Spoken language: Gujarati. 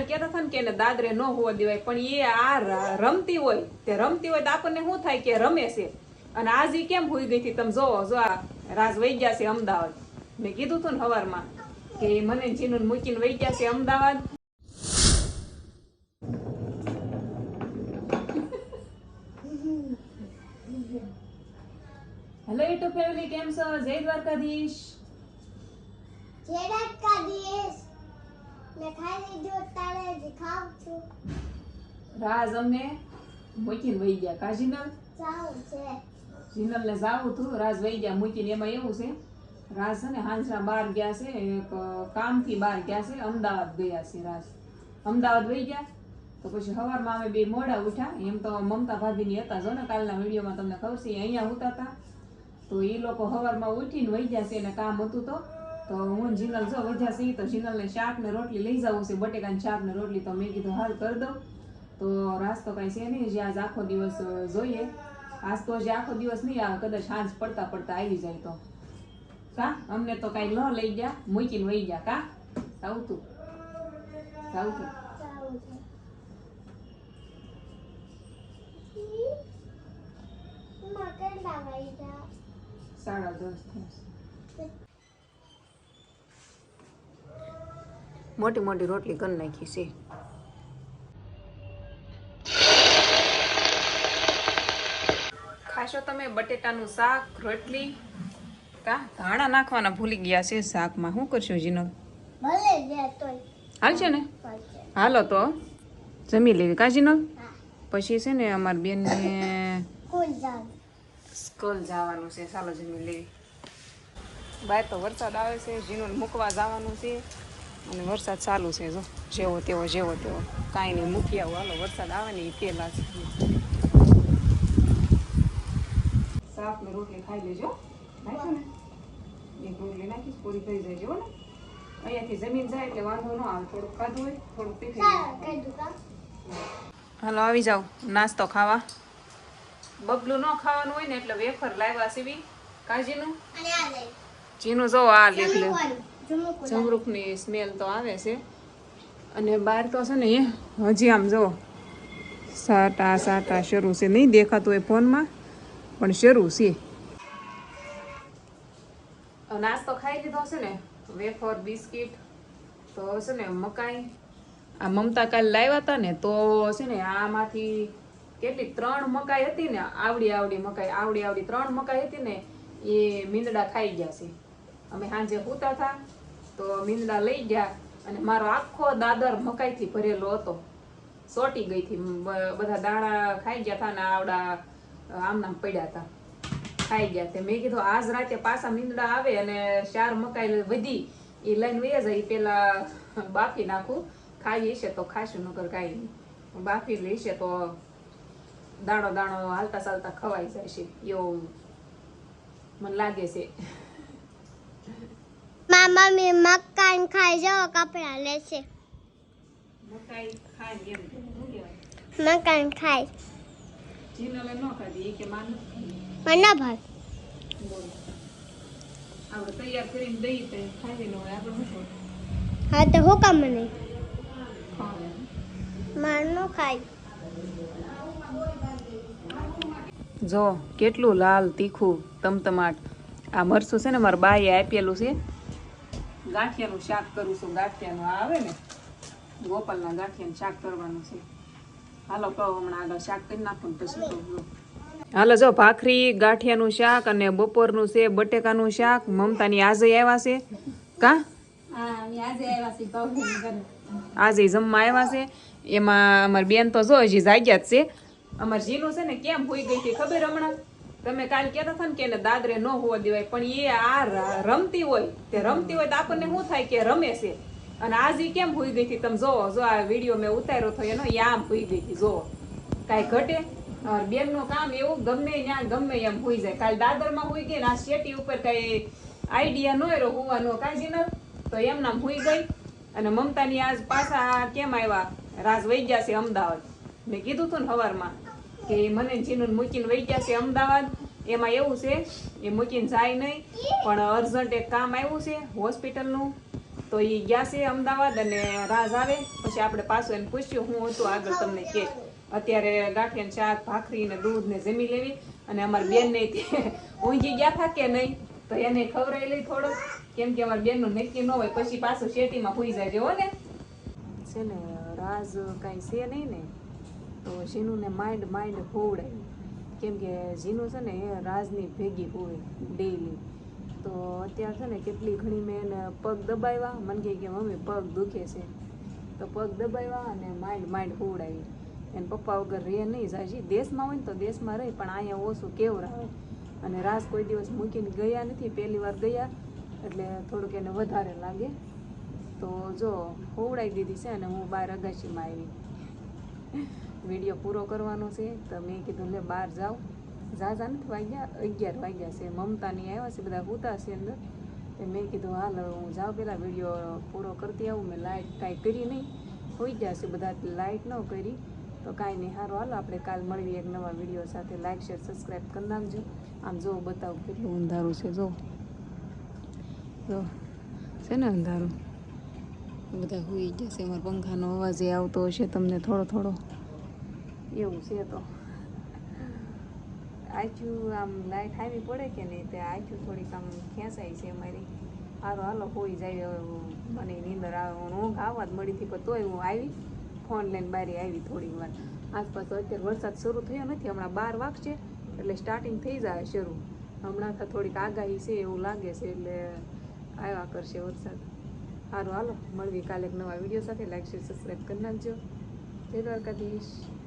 કાલ કેતા હતા ને કે એને દાદરે ન હોવા દેવાય પણ એ આ રમતી હોય તે રમતી હોય તો આપણને શું થાય કે રમે છે? અને આજ કેમ હોઈ ગઈ હતી? તમે જોવો જો આ રાજ વહી ગયા છે અમદાવાદ. મેં કીધું હતું ને હવારમાં કે મને ને જીનુને મૂકીને વહી ગયા છે અમદાવાદ. હેલો યુટ્યુબ ફેમિલી કેમ છો? જય દ્વારકાધીશ જેડા કાઢીશ મેં ખાઈ લીધું તારે જ ખાવ છું રાજ અમને મૂકીને વહી ગયા. કા ને જાવું તું. રાજ વહી ગયા મૂકીને. એમાં એવું છે, રાજ છે ને બહાર ગયા છે. એક કામથી બહાર ગયા છે. અમદાવાદ ગયા છે રાજ. અમદાવાદ વહી ગયા. તો પછી સવારમાં અમે બે મોડા ઉઠ્યા. એમ તો મમતા ભાભીની હતા જો ને. કાલના વિડીયોમાં તમને ખબર છે અહીંયા ઉતા હતા તો એ લોકો સવારમાં ઉઠીને વહી ગયા છે. એને કામ હતું તો તો હું જિનલ જો વધ્યા છે તો જીનલને શાક ને રોટલી લઈ જવું છે બટેકાની શાક ને રોટલી તો મેં કીધું હાલ કરી દઉં. તો રાસ્તો કાંઈ છે નહીં જે આજ આખો દિવસ જોઈએ. આજ તો જે આખો દિવસ નહીં આવે કદાચ સાંજ પડતા પડતા આવી જાય તો. કા? અમને તો કાંઈ ન લઈ ગયા મૂકીને વહી ગયા. કા? સાવતું સાવતું સાડા દસ થશે મોટી મોટી રોટલી કરી નાખી છે. ખાશો તમે બટેટાનું શાક રોટલી? કા? ધાણા નાખવાના ભૂલી ગયા છે શાકમાં. શું કરશો જીનો ભલે જે તોય. હાલ છે ને હાલો તો. જમી લેવી. કા જીનો પછી છે ને અમારી બેનને સ્કૂલ જવાનું છે. ચાલો જમી લેવી. બાય તો વરસાદ આવે છે. જીનું મૂકવા જવાનું છે. અને વરસાદ ચાલુ છે જો. જેવો તેવો જેવો તેવો. કાંઈ નહીં મૂકી આવું. હાલો વરસાદ આવે ને એ પહેલાં છે શાક ને રોટલી ખાઈ લેજો. નાખ્યો ને. એક રોટલી નાખીશ પૂરી થઈ જાય જો ને. અહીંયાથી જમીન જાય એટલે વાંધો ન આવે. થોડુંક ખાધું હોય થોડુંક હાલો આવી જાઓ. નાસ્તો ખાવા. બબલું ન ખાવાનું હોય ને એટલે વેફર લાવ્યા સીવી. કાજીનું? જીનું જો આ લેખ લે જમરૂખની સ્મેલ તો આવે છે. અને બહાર તો છે ને એ હજી આમ જો સાટા સાટા શરૂ છે. નહીં દેખાતું હોય ફોનમાં પણ શરૂ છે. નાસ્તો ખાઈ લીધો છે ને વેફર બિસ્કિટ તો છે ને મકાઈ. આ મમતા કાલ લાવ્યા હતા ને તો છે ને આમાંથી કેટલી ત્રણ મકાઈ હતી ને આવડી આવડી મકાઈ આવડી આવડી ત્રણ મકાઈ હતી ને એ મીંદડા ખાઈ ગયા છે. અમે સાંજે સૂતા હતા તો મીંદડા લઈ ગયા અને મારો આખો દાદર મકાઈથી ભરેલો હતો. સોટી ગઈ હતી. બધા દાણા ખાઈ ગયા હતા ને આવડા આમનામ પડ્યા હતા ખાઈ ગયા તે. મેં કીધું, આજ રાતે પાછા મીંદડા આવે અને ચાર મકાઈ વધી એ લઈને વયા જાય. પેલા બાફી નાખું. ખાઈ હશે તો ખાશું નગર કાંઈ નહીં. બાફી લઈશે તો દાણો દાણો હાલતા ચાલતા ખવાઈ જાય છે. એવું મને લાગે છે. મમ્મી મકાન ખાઈ જાઓ કપડા લેશે. મકાઈ ખાય એમ. શું મકાન ખાય. જીનલે ન ખાધી એ કે માન મને ભાઈ? હા તો હું કામ નહીં. મારનો ખાય. જો કેટલું લાલ તીખું તમતમાટ. આ મરસું છે ને મારા બાએ આપેલું છે. ગાંઠિયાનું શાક કરું છું ગાંઠિયાનું આવે ને ગોપાલના ગાંઠિયાનું શાક કરવાનું છે. હાલો કહો હમણાં આગળ શાક કરી નાખું ને પછી કહું હાલો જો ભાખરી ગાંઠિયાનું શાક અને બપોરનું છે બટેકાનું શાક. મમતાની આજે આવ્યા છે. કા? આજે જમવા આવ્યા છે. એમાં અમારી બેન તો જો હજી જાગ્યા જ છે. અમારે જીનું છે ને કેમ હોઈ ગઈ હતી ખબર હમણાં? તમે કાલ કહેતા હતા ને કે એને દાદરે ન હોવા દેવાય, પણ એ આ રમતી હોય, તે રમતી હોય તો આપણને શું થાય કે રમે છે? અને આજ કેમ ભૂઈ ગઈ હતી? તમે જોવો, જો આ વીડિયો મેં ઉતાર્યો હતો એનો એ આમ હોઈ ગઈ હતી, જોવો. કાંઈ ઘટે? બેનનું કામ એવું, ગમે ત્યાં ગમે એમ હોઈ જાય. કાલ દાદરમાં હોઈ ગઈ ને આ શેટી ઉપર કાંઈ આઈડિયા ન રહ્યો હોવાનો કાંઈ જીનલ તો એમ નામ હોઈ ગઈ. અને મમતાની આજ પાછા કેમ આવ્યા? રાજ વૈ ગયા છે અમદાવાદ. મેં કીધું હતું ને સવારમાં કે મને જીનું મૂકીને વહી ગયા છે અમદાવાદ. એમાં એવું છે, એ મૂકીને જાય નહીં, પણ અર્જન્ટ એક કામ આવ્યું છે, હોસ્પિટલનું. તો એ ગયા છે અમદાવાદ અને રાજ આવે પછી આપણે પાછું એને પૂછ્યું, હું હતું આગળ તમને કે અત્યારે ગાંઠિયાને શાક ભાખરી ને દૂધ ને જમી લેવી. અને અમારી બેન ને ઊંઘી ગયા થા કે નહીં? તો એને ખવડાવી લઈ થોડોક. કેમ કે અમારી બેનનું નક્કી ન હોય, પછી પાછું શેટીમાં હુઈ જાય જેવો ને. છે ને રાજ કાંઈ છે નહીં ને. તો ઝીનુને માઇન્ડ માઇન્ડ હોવડાય કેમ કે ઝીનુ છે ને એ રાજની ભેગી હોય ડેઈલી તો અત્યારે છે ને કેટલી ઘણી મેં એને પગ દબાવ્યા. મને કહે કે મમ્મી, પગ દુખે છે. તો પગ દબાવ્યા અને માઇન્ડ માઇન્ડ હોવડાવી એને પપ્પા વગર રહે નહીં. જાજી, દેશમાં હોય ને તો દેશમાં રહે, પણ અહીંયા ઓછું કેવરાવે અને રાસ કોઈ દિવસ મૂકીને ગયા નથી. પહેલી વાર ગયા, એટલે થોડુંક એને વધારે લાગે. તો જો હોવડાવી દીધી છે અને હું બહાર અગાશીમાં આવી. વીડિયો પૂરો કરવાનો છે. તો મેં કીધું, લે, બહાર જાઓ. ઝાઝા નથી વાગ્યા. અગિયાર વાગ્યા છે. મમતાની આવ્યા છે બધા હુતા છે અંદર. તો મેં કીધું, હાલ હું જાઉં પહેલાં વીડિયો પૂરો કરતી આવું. મેં લાઇટ કાંઈ કરી નહીં. હોઈ ગયા છે બધા લાઇટ ન કરી. તો કાંઈ નહીં. સારું હાલો, આપણે કાલ મળીએ એક નવા વીડિયો સાથે. લાઇક શેર સબસ્ક્રાઈબ કરી નાખજો. આમ જો, બતાવું કેટલું અંધારું છે, જો. જો. છે ને અંધારું? બધા હોઈ ગયા છે. અમારા પંખાનો અવાજ એ આવતો હશે તમને થોડો થોડો. એવું છે તો. આચું આમ લાઈટ આવી પડે કે નહીં તે આચું થોડીક આમ ખેંચાય છે મારી. સારો હાલો, હોઈ જાય મને નીંદર આવે હું ઊંઘ આવવા જ મળી હતી, પણ તોય હું આવી. ફોન લઈને બારી આવી થોડીક વાર. આસપાસ અત્યારે વરસાદ શરૂ થયો નથી, હમણાં બાર વાગશે, એટલે સ્ટાર્ટિંગ થઈ જાય શરૂ. હમણાં તો થોડીક આગાહી છે એવું લાગે છે, એટલે આવ્યા કરશે વરસાદ. સારું હાલો મળવી કાલે નવા વીડિયો સાથે. લાઈક શેર સબસ્ક્રાઈબ કરી નાખજો. જય દ્વારકાધીશ.